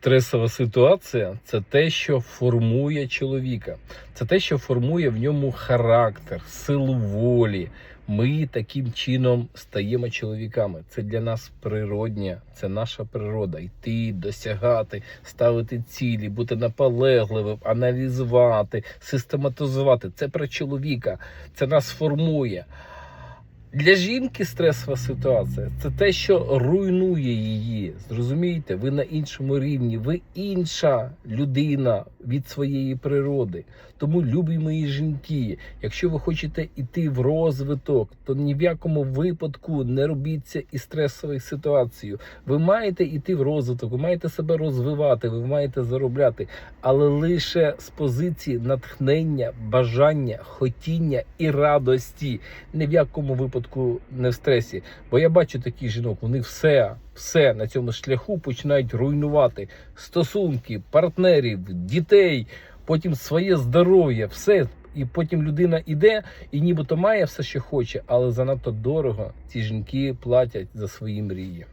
Стресова ситуація це те, що формує чоловіка, це те, що формує в ньому характер, силу волі. Ми таким чином стаємо чоловіками. Це для нас природня, це наша природа. Йти, досягати, ставити цілі, бути наполегливим, аналізувати, систематизувати. Це про чоловіка, це нас формує. Для жінки стресова ситуація це те, що руйнує її. Зрозумієте, ви на іншому рівні, ви інша людина від своєї природи. Тому, любі мої жінки, якщо ви хочете йти в розвиток, то ні в якому випадку не робіться із стресовою ситуацією. Ви маєте йти в розвиток, ви маєте себе розвивати, ви маєте заробляти, але лише з позиції натхнення, бажання, хотіння і радості. Ні в якому випадку не в стресі. Бо я бачу таких жінок, вони все, все на цьому шляху починають руйнувати стосунки, партнерів, дітей, потім своє здоров'я, все. І потім людина іде і нібито має все, що хоче, але занадто дорого ці жінки платять за свої мрії.